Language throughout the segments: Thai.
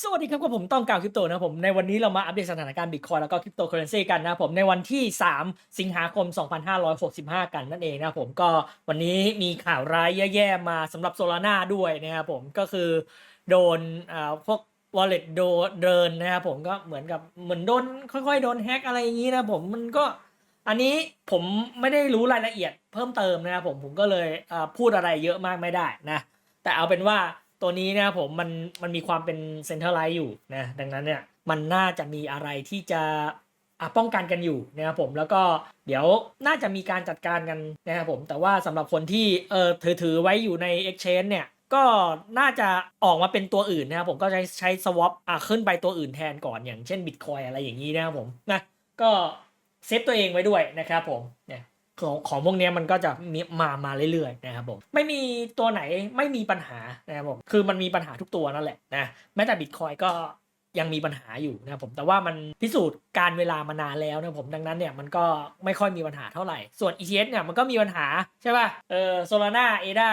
สวัสดีครับกับผมต้องกล่าวคริปโตนะผมในวันนี้เรามาอัปเดตสถานการณ์บิตคอยแล้วก็คริปโตเคอเรนซีกันนะผมในวันที่ 3 สิงหาคม 2565 กันนั่นเองนะผมก็วันนี้มีข่าวร้ายแย่ๆมาสำหรับโซลาร่าด้วยนะครับผมก็คือโดนอ่าพวก wallet โดนเดินนะครับผมก็เหมือนกับเหมือนโดนค่อยๆ โดนแฮ็กอะไรอย่างนี้นะผมมันก็อันนี้ผมไม่ได้รู้รายละเอียดเพิ่มเติมนะครับผมผมก็เลยพูดอะไรเยอะมากไม่ได้นะแต่เอาเป็นว่า ตัวนี้นะครับผมมันมันมีความเป็นเซ็นเตอร์ไลท์อยู่นะดังนั้นเนี่ยมันน่าจะมีอะไรที่จะอะป้องกันกันอยู่นะครับผมแล้วก็เดี๋ยวน่าจะมีการจัดการกันนะครับผมแต่ว่าสำหรับคนที่เออถือถือไว้อยู่ใน Exchange เนี่ยก็น่าจะออกมาเป็นตัวอื่นนะครับผมก็ใช้ใช้ swap อะขึ้นไปตัวอื่นแทนก่อนอย่างเช่น Bitcoin อะไรอย่างนี้นะครับผมนะก็เซฟตัวเองไว้ด้วยนะครับผมเนี่ย ของของพวกนี้มันก็จะมีมามาเรื่อยๆนะครับผมไม่มีตัวไหนไม่มีปัญหานะครับผมคือมันมีปัญหาทุกตัวนั่นแหละนะแม้แต่บิตคอยก็ยังมีปัญหาอยู่นะครับผมแต่ว่ามันพิสูจน์การเวลามานานแล้วนะผมดังนั้นเนี่ยมันก็ไม่ค่อยมีปัญหาเท่าไหร่ ส่วน ETH เนี่ยมันก็มีปัญหาใช่ป่ะเออโซลาร่าเอดา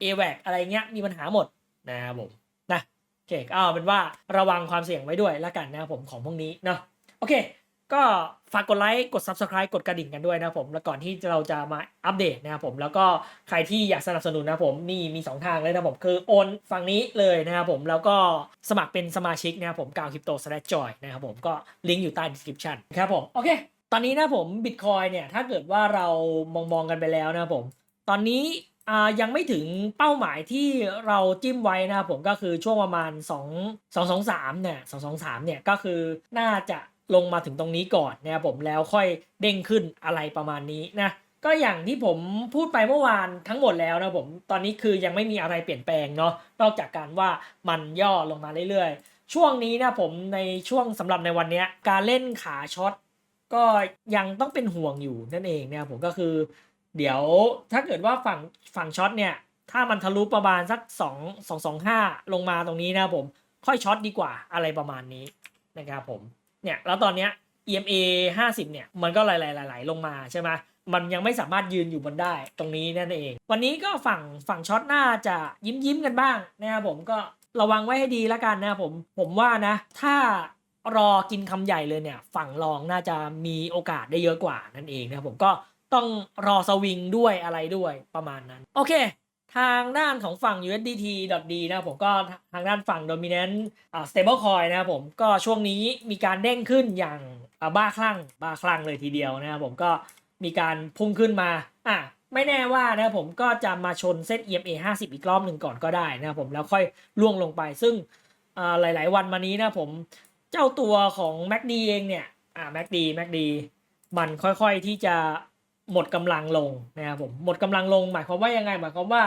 เอแวกอะไรเงี้ยมีปัญหาหมดนะครับผมนะโอเคเอาเป็นว่าระวังความเสี่ยงไว้ด้วยละกันนะครับผมของพวกนี้เนาะโอเค ก็ฝากกดไลค์กด Subscribe กดกระดิ่งกันด้วยนะผม แล้วก่อนที่เราจะมาอัปเดตนะครับผมแล้วก็ใครที่อยากสนับสนุนนะผมนี่มี 2 ทางเลยนะผมคือโอนฝั่งนี้เลยนะครับผมแล้วก็สมัครเป็นสมาชิกนะครับผมกาวคริปโตสแลจอยนะครับผมก็ลิงก์อยู่ใต้ description ครับผมโอเค ตอนนี้นะผมบิตคอยเนี่ยถ้าเกิดว่าเรามองมองกันไปแล้วนะครับผมตอนนี้ยังไม่ถึงเป้าหมายที่เราจิ้มไว้นะครับผมก็คือช่วงประมาณ 2 2 2 3เนี่ย2 2 3เนี่ยก็คือน่าจะ ลงมาถึงตรงนี้ก่อนนะครับผมแล้วค่อยเด้งขึ้นอะไรประมาณนี้นะก็อย่างที่ผมพูดไปเมื่อวานทั้งหมดแล้วนะผมตอนนี้คือยังไม่มีอะไรเปลี่ยนแปลงเนาะนอกจากการว่ามันย่อลงมาเรื่อยๆ ช่วงนี้นะผมในช่วงสำหรับในวันนี้การเล่นขาช็อตก็ยังต้องเป็นห่วงอยู่นั่นเองนะครับผมก็คือ เดี๋ยวถ้าเกิดว่าฝั่งฝั่งช็อตเนี่ยถ้ามันทะลุประมาณสัก 2 2 2 5 ลงมาตรงนี้นะผมค่อยช็อตดีกว่าอะไรประมาณนี้นะครับผม เนี่ยแล้วตอนเนี้ย EMA 50 เนี่ย มันก็ไหลๆๆๆลงมาใช่ไหมมันยังไม่สามารถยืนอยู่บนได้ตรงนี้นั่นเอง วันนี้ก็ฝั่งฝั่งช็อตน่าจะยิ้มยิ้มกันบ้างนะครับผมก็ระวังไว้ให้ดีแล้วกันนะครับผมผมว่านะ ถ้ารอกินคำใหญ่เลยเนี่ย ฝั่งรองน่าจะมีโอกาสได้เยอะกว่านั่นเองนะครับผมก็ต้องรอสวิงด้วยอะไรด้วยประมาณนั้น โอเค ทางด้านของฝั่ง USDT.D นะครับผมก็ทางด้านฝั่ง Dominant อ่า Stablecoin นะครับผมก็ช่วงนี้มีการเด้งขึ้นอย่างบ้าคลั่งบ้าคลั่งเลยทีเดียวนะครับผมก็มีการพุ่งขึ้นมาอะไม่แน่ว่านะครับผมก็จะมาชนเส้น EMA 50 อีกรอบหนึ่งก่อนก็ได้นะครับผมแล้วค่อยล่วงลงไป ซึ่งอ่าหลาย ๆ วันมานี้นะผมเจ้าตัวของ MACD เองเนี่ยอ่า MACD MACD มันค่อยๆที่จะ หมดกำลังลงนะครับผมหมดกำลังลงหมายความว่ายังไงหมายความว่า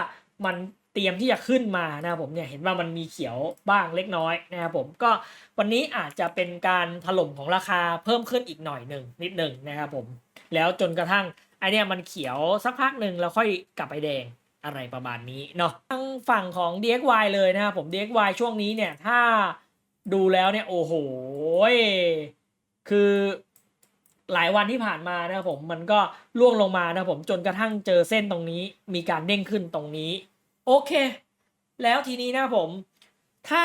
มันเตรียมที่จะขึ้นมานะครับผมเนี่ยเห็นว่ามันมีเขียวบ้างเล็กน้อยนะครับผมก็วันนี้อาจจะเป็นการถล่มของราคาเพิ่มขึ้นอีกหน่อยหนึ่งนิดหนึ่งนะครับผมแล้วจนกระทั่งไอเนี่ยมันเขียวสักพักหนึ่งแล้วค่อยกลับไปแดงอะไรประมาณนี้เนาะทางฝั่งของ DXY เลยนะครับผม DXY ช่วงนี้เนี่ยถ้าดูแล้วเนี่ยโอ้โหคือ หลายวันที่ผ่านมานะครับผมมันก็ล่วงลงมานะครับผมจนกระทั่งเจอเส้นตรงนี้ มีการเด้งขึ้นตรงนี้ โอเค แล้วทีนี้นะครับผม ถ้า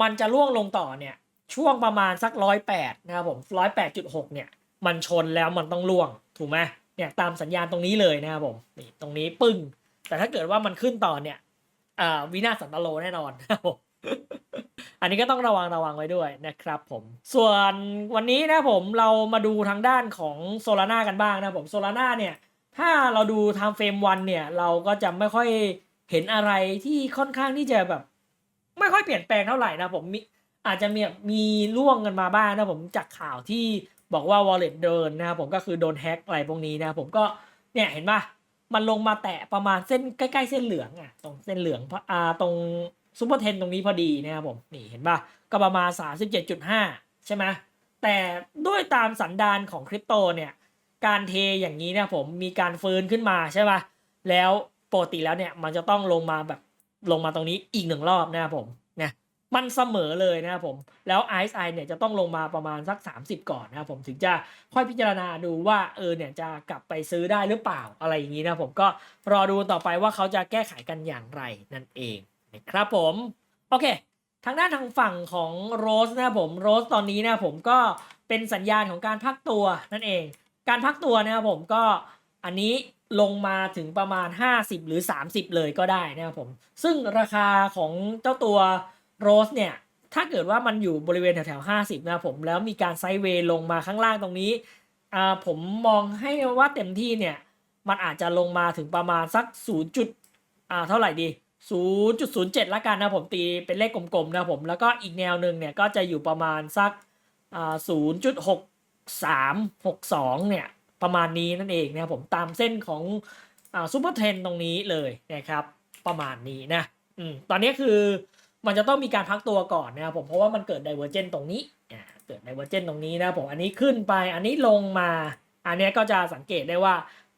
มันจะล่วงลงต่อเนี่ย ช่วงประมาณสักร้อยแปดนะครับผมร้อยแปดจุดหกเนี่ย มันชนแล้วมันต้องล่วงถูกไหมเนี่ยตามสัญญาณตรงนี้เลยนะครับผมนี่ตรงนี้ปึ้ง แต่ถ้าเกิดว่ามันขึ้นต่อเนี่ยอ่าวินาศสันตโลแน่นอนนะครับผม อันนี้ก็ต้องระวังระวังไว้ด้วยนะครับผม ส่วนวันนี้นะผมเรามาดูทางด้านของโซลาร่ากันบ้างนะผมโซลาร่าเนี่ย ถ้าเราดูทางเฟรมวันเนี่ย เราก็จะไม่ค่อยเห็นอะไรที่ค่อนข้างที่จะแบบ ไม่ค่อยเปลี่ยนแปลงเท่าไหร่นะผมมีอาจจะมีมีล่วงกันมาบ้างนะผมจากข่าวที่บอกว่า wallet เดินนะครับผมก็คือโดนแฮ็กอะไรพวกนี้นะผมก็เนี่ยเห็นปะมันลงมาแตะประมาณเส้นใกล้ ๆ เส้นเหลืองอะตรงเส้นเหลืองพออ่าตรง ซูเปอร์เทนตรงนี้พอดีนะครับผมนี่เห็นปะก็ประมาณ 37.5 ใช่ไหมแต่ด้วยตามสันดานของคริปโตเนี่ยการเทอย่างนี้เนี่ยผมมีการฟื้นขึ้นมาใช่ปะแล้วปกติแล้วเนี่ยมันจะต้องลงมาแบบลงมาตรงนี้อีกหนึ่งรอบนะครับผมเนี่ยมันเสมอเลยนะครับผมแล้ว RSI เนี่ยจะต้องลงมาประมาณสัก 30 ก่อนนะครับผมถึงจะค่อยพิจารณาดูว่าเออเนี่ยจะกลับไปซื้อได้หรือเปล่าอะไรอย่างนี้นะผมก็รอดูต่อไปว่าเขาจะแก้ไขกันอย่างไรนั่นเอง ครับผม โอเค ทางด้านทางฝั่งของโรสนะผมโรสตอนนี้นะผมก็เป็นสัญญาณของการพักตัวนั่นเอง การพักตัวนะครับผมก็อันนี้ลงมาถึงประมาณ 50 หรือ 30 เลยก็ได้นะครับผม ซึ่งราคาของเจ้าตัวโรสเนี่ย ถ้าเกิดว่ามันอยู่บริเวณแถวๆ50 นะครับผม แล้วมีการไซด์เวย์ลงมาข้างล่างตรงนี้ ผมมองให้ว่าเต็มที่เนี่ย มันอาจจะลงมาถึงประมาณสัก 0. จุดอ่าเท่าไหร่ดี 0.07 ละกันนะผมตีเป็นเลขกลมๆนะผม แล้วก็อีกแนวหนึ่งเนี่ยก็จะอยู่ประมาณสัก0.6362 เนี่ย ประมาณนี้นั่นเองนะผมตามเส้นของซูเปอร์เทนตรงนี้เลยนะครับ ประมาณนี้นะอืมตอนนี้คือมันจะต้องมีการพักตัวก่อนนะครับผมเพราะว่ามันเกิดไดเวอร์เจนตรงนี้อ่าเกิดไดเวอร์เจนตรงนี้นะผมอันนี้ขึ้นไปอันนี้ลงมา อันนี้ก็จะสังเกตได้ว่า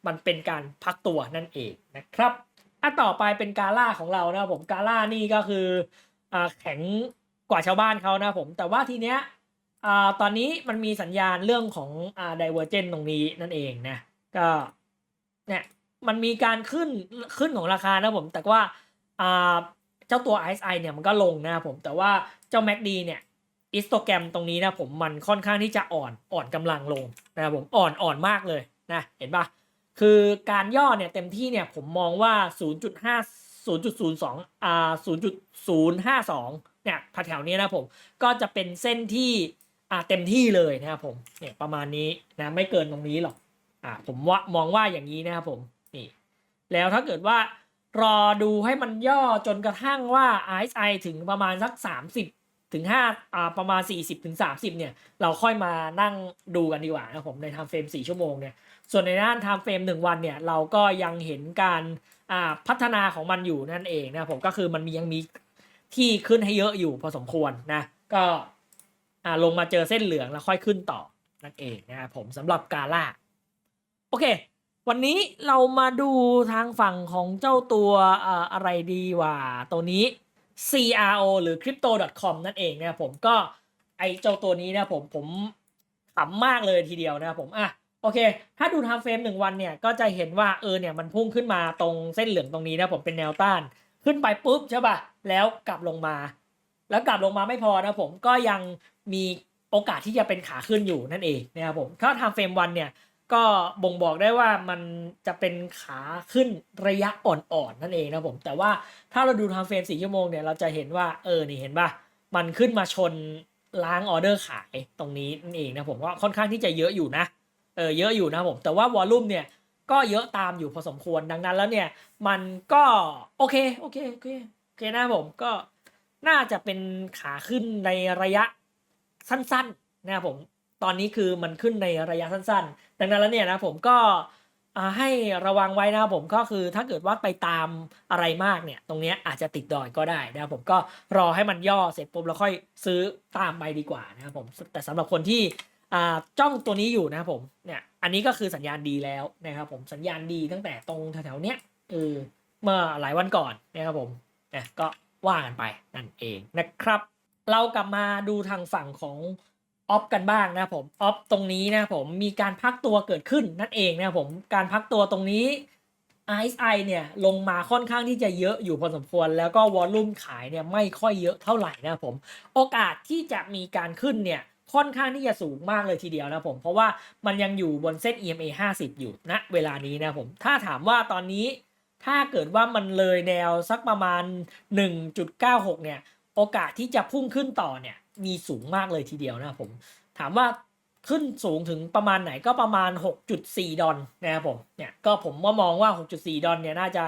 มันเป็นการพักตัวนั่นเองนะครับ อะต่อไปเป็นกาล่าของเรานะผมกาล่านี่ก็คืออ่าแข็งกว่าชาวบ้านเขานะผมแต่ว่าทีเนี้ยอ่าตอนนี้มันมีสัญญาณเรื่องของอ่าไดเวอร์เจนตรงนี้นั่นเองนะก็เนี่ยมันมีการขึ้นขึ้นของราคานะผมแต่ว่าอ่าเจ้าตัว RSI เนี่ยมันก็ลงนะผมแต่ว่าเจ้า MACD เนี่ยอิสโตแกรมตรงนี้นะผมมันค่อนข้างที่จะอ่อนอ่อนกำลังลงนะครับผมอ่อนอ่อนมากเลยนะเห็นปะ คือการย่อเนี่ยเต็มที่เนี่ยผมมองว่า 0.5 0.02อ่า0.052 เนี่ยแถวๆนี้นะผมก็จะเป็นเส้นที่อ่าเต็มที่เลยนะครับผมเนี่ยประมาณนี้นะไม่เกินตรงนี้หรอกอ่าผมว่ามองว่าอย่างนี้นะครับผมนี่แล้วถ้าเกิดว่ารอดูให้มันย่อจนกระทั่งว่า RSI ถึงประมาณสัก 30 ถึง5อ่าประมาณ 40 ถึง 30 เนี่ย เราค่อยมานั่งดูกันดีกว่านะครับผมในทม์เฟรม 4 ชั่วโมงเนี่ย ส่วนในด้านไทม์เฟรม1วันเนี่ยเราก็ยังเห็นการพัฒนาของมันอยู่นั่นเองนะผมก็คือมันมียังมีที่ขึ้นให้เยอะอยู่พอสมควรนะก็ลงมาเจอเส้นเหลืองแล้วค่อยขึ้นต่อนั่นเองนะครับผมสำหรับกาล่าโอเค วันนี้เรามาดูทางฝั่งของเจ้าตัวเอ่ออะไรดีว่าตัวนี้ CRO หรือ crypto.com นั่นเองนะครับผมก็ไอเจ้าตัวนี้นะผมผมขำมากเลยทีเดียวนะครับผมอะ โอเค ถ้าดู time frame หนึ่งวันเนี่ย ก็จะเห็นว่าเออเนี่ยมันพุ่งขึ้นมาตรงเส้นเหลืองตรงนี้นะผมเป็นแนวต้าน ขึ้นไปปุ๊บใช่ป่ะ แล้วกลับลงมา แล้วกลับลงมาไม่พอนะผมก็ยังมีโอกาสที่จะเป็นขาขึ้นอยู่นั่นเองนะครับผมถ้า time frame วันเนี่ยก็บ่งบอกได้ว่ามันจะเป็นขาขึ้นระยะอ่อนๆนั่นเองนะผม แต่ว่าถ้าเราดูทางเฟรมสี่ชั่วโมงเนี่ยเราจะเห็นว่าเออนี่เห็นป่ะมันขึ้นมาชนล้างออเดอร์ขายตรงนี้นั่นเองนะผมว่าค่อนข้างที่จะเยอะอยู่นะ เออเยอะอยู่นะผม แต่ว่าวอลลุ่มเนี่ยก็เยอะตามอยู่พอสมควรดังนั้นแล้วเนี่ย มันก็โอเคโอเคโอเคโอเคนะผมก็น่าจะเป็นขาขึ้นในระยะสั้นๆนะครับผมตอนนี้คือมันขึ้นในระยะสั้นๆ ดังนั้นแล้วเนี่ยนะผมก็ให้ระวังไว้นะครับผมก็คือถ้าเกิดว่าไปตามอะไรมากเนี่ย ตรงนี้อาจจะติดดอยก็ได้นะครับผมก็รอให้มันย่อเสร็จปุ๊บแล้วค่อยซื้อตามไปดีกว่านะครับผมแต่สำหรับคนที่ จ้องตัวนี้อยู่นะครับผมเนี่ยอันนี้ก็คือสัญญาณดีแล้วนะครับผมสัญญาณดีตั้งแต่ตรงแถวๆเนี้ยเออเมื่อหลายวันก่อนนะครับผมเนี่ยก็ว่ากันไปนั่นเองนะครับ เรากลับมาดูทางฝั่งของออฟกันบ้างนะผมออฟตรงนี้นะผมมีการพักตัวเกิดขึ้นนั่นเองนะผมการพักตัวตรงนี้ RSI เนี่ยลงมาค่อนข้างที่จะเยอะอยู่พอสมควร แล้วก็วอลลุ่มขายเนี่ยไม่ค่อยเยอะเท่าไหร่นะผม โอกาสที่จะมีการขึ้นเนี่ย ค่อนข้างที่จะสูงมากเลยทีเดียวนะผม เพราะว่ามันยังอยู่บนเส้น EMA 50 อยู่ณเวลานี้นะผม ถ้าถามว่าตอนนี้ถ้าเกิดว่ามันเลยแนวสักประมาณ 1.96 เนี่ย โอกาสที่จะพุ่งขึ้นต่อเนี่ย มีสูงมากเลยทีเดียวนะผม ถามว่าขึ้นสูงถึงประมาณไหนก็ประมาณ 6.4 ดอลนะครับผม เนี่ยก็ผมว่ามองว่า 6.4 ดอลเนี่ยน่าจะ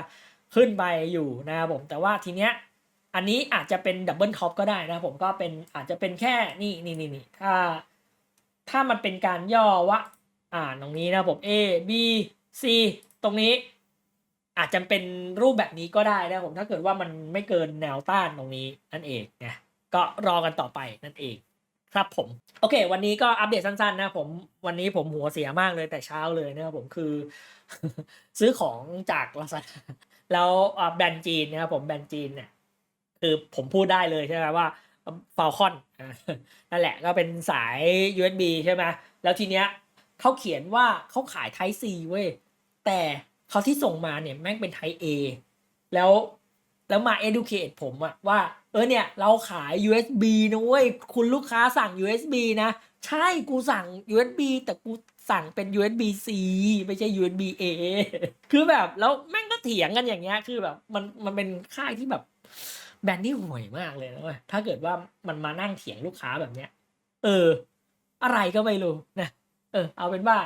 ขึ้นไปอยู่นะครับผม แต่ว่าทีเนี้ย อันนี้อาจจะเป็นดับเบิลท็อปก็ได้นะผมก็เป็นอาจจะเป็นแค่นี่นี่นี่นี่ถ้าถ้ามันเป็นการย่อว่าอ่านตรงนี้นะครับผม A B C ตรงนี้อาจจะเป็นรูปแบบนี้ก็ได้นะผมถ้าเกิดว่ามันไม่เกินแนวต้านตรงนี้นั่นเองนะก็รอกันต่อไปนั่นเอง ครับผม โอเค วันนี้ก็อัปเดตสั้นๆนะผมวันนี้ผมหัวเสียมากเลยแต่เช้าเลยนะครับผมคือ ซื้อของจากลาซาด้าแล้วอ่าแบรนด์จีนนะครับผมแบรนด์จีนเนี่ย คือผมพูดได้เลยใช่ไหมว่าฟ a ลคอนนั่นแหละก็เป็นสาย USB ใช่ไหมแล้วทีเนี้ยเขาเขียนว่าเขาขาย Type C เว้ย แต่เขาที่ส่งมาเนี่ยแม่งเป็น Type A แล้วแล้วมา educate ผมอะว่า เออเนี่ยเราขาย USB นะเว้ย คุณลูกค้าสั่ง USB นะ ใช่กูสั่ง USB แต่กูสั่งเป็น USB C ไม่ใช่ USB A คือแบบแล้วแม่งก็เถียงกันอย่างเงี้ยคือแบบมันมันเป็นค่ายที่แบบ แบรนด์ที่ห่วยมากเลยนะเว้ยถ้าเกิดว่ามันมานั่งเถียงลูกค้าแบบเนี้ย เออ อะไรก็ไม่รู้นะ เออ เอาเป็นว่า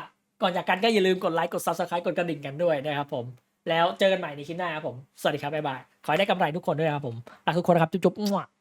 ก่อนจากกันก็อย่าลืมกดไลค์กด s u b สไครต์กดกระดิ่งกันด้วยนะครับผม แล้วเจอกันใหม่ในคลิปหน้าครับผม สวัสดีครับบ๊ายบาย ขอให้ได้กำไรทุกคนด้วยนะครับผมรักทุกคนนะครับ จุ๊บๆ